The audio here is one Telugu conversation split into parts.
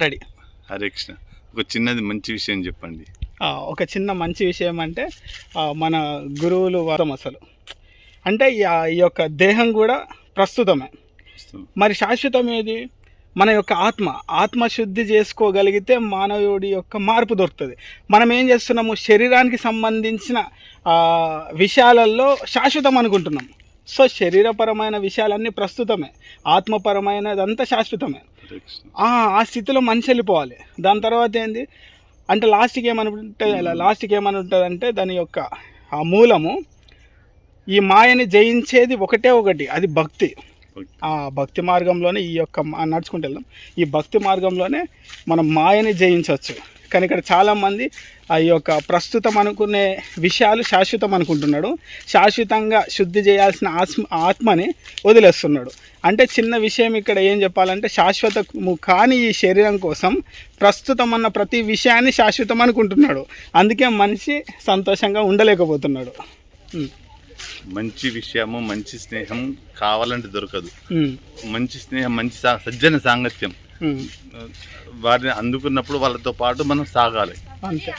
రెడీ. హరే కృష్ణ. ఒక చిన్నది మంచి విషయం చెప్పండి. ఒక చిన్న మంచి విషయం అంటే మన గురువులు వారం అసలు. అంటే ఈ యొక్క దేహం కూడా ప్రస్తుతమే. మరి శాశ్వతం ఏది? మన యొక్క ఆత్మ. ఆత్మశుద్ధి చేసుకోగలిగితే మానవుడి యొక్క మార్పు దొరుకుతుంది. మనం ఏం చేస్తున్నాము? శరీరానికి సంబంధించిన విషయాలలో శాశ్వతం అనుకుంటున్నాం. సో శరీరపరమైన విషయాలన్నీ ప్రస్తుతమే. ఆత్మపరమైనదంతా శాశ్వతమే. ఆ స్థితిలో మనిషి వెళ్ళిపోవాలి. దాని తర్వాత ఏంది? అంటే లాస్ట్కి ఏమని ఉంటుంది లాస్ట్కి ఏమని ఉంటుంది అంటే దాని యొక్క ఆ మూలము ఈ మాయని జయించేది ఒకటే ఒకటి అది భక్తి. ఆ భక్తి మార్గంలోనే ఈ యొక్క నడుచుకుంటూ వెళ్దాం. ఈ భక్తి మార్గంలోనే మనం మాయని జయించవచ్చు. కానీ ఇక్కడ చాలామంది ఆ యొక్క ప్రస్తుతం అనుకునే విషయాలు శాశ్వతం అనుకుంటున్నాడు. శాశ్వతంగా శుద్ధి చేయాల్సిన ఆత్మ ఆత్మని వదిలేస్తున్నాడు. అంటే చిన్న విషయం ఇక్కడ ఏం చెప్పాలంటే శాశ్వతము కాని ఈ శరీరం కోసం ప్రస్తుతం అన్న ప్రతి విషయాన్ని శాశ్వతం అనుకుంటున్నాడు. అందుకే మనిషి సంతోషంగా ఉండలేకపోతున్నాడు. మంచి విషయము మంచి స్నేహం కావాలంటే దొరకదు. మంచి స్నేహం మంచి సజ్జన సాంగత్యం. వారిని అందుకున్నప్పుడు వాళ్ళతో పాటు మనం సాగాలి. అంతే.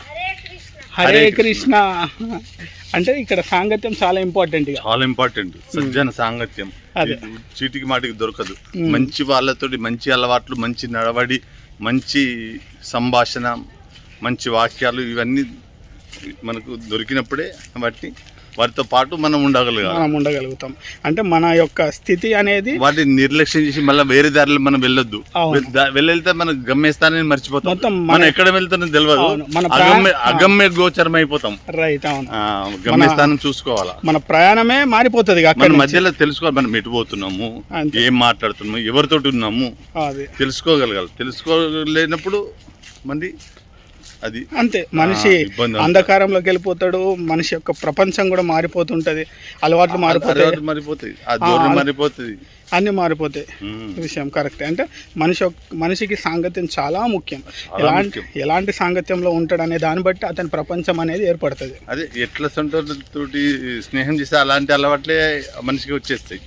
హరే హరే కృష్ణ. అంటే ఇక్కడ సాంగత్యం చాలా ఇంపార్టెంట్ చాలా ఇంపార్టెంట్ సజ్జన సాంగత్యం. చీటికి మాటికి దొరకదు. మంచి వాళ్ళతోటి మంచి అలవాట్లు మంచి నడవడి మంచి సంభాషణ మంచి వాక్యాలు ఇవన్నీ మనకు దొరికినప్పుడే వాటి వాటితో పాటు మనం ఉండగలగాలి. మనం ఉండగలుగుతాం. అంటే మన యొక్క స్థితి అనేది వాటిని నిర్లక్ష్యం చేసి మళ్ళీ వేరే దారిలో మనం వెళ్ళొద్దు. వెళ్ళెళ్తే మనం గమ్యస్థానాన్ని మర్చిపోతాం. మొత్తం మన- ఎక్కడ వెళ్తానో తెలియదు. మన అగమ్య గోచరం అయిపోతాం రైట్ అవును. గమ్యస్థానం చూసుకోవాలా? మన ప్రయాణమే మారిపోతుంది మన. మధ్యలో తెలుసుకోవాలి. మనం ఎటు పోతున్నాము. ఏం మాట్లాడుతున్నాము? ఎవరితోటి ఉన్నాము? తెలుసుకోగలగాలి. తెలుసుకోలేనప్పుడు మళ్ళీ అది అంతే. మనిషి. అంధకారంలోకి వెళ్ళిపోతాడు మనిషి యొక్క ప్రపంచం కూడా మారిపోతుంటది అలవాట్లు మారిపోతాయి. మారిపోతుంది. అన్ని మారిపోతాయి. విషయం కరెక్ట్. అంటే మనిషి మనిషికి సాంగత్యం చాలా ముఖ్యం. ఎలాంటి. ఎలాంటి సాంగత్యంలో ఉంటాడనే దాన్ని బట్టి అతని ప్రపంచం అనేది ఏర్పడుతుంది. అదే ఎట్ల సొంతతోటి స్నేహం చేస్తే అలాంటి అలవాట్లే మనిషికి వచ్చేస్తాయి.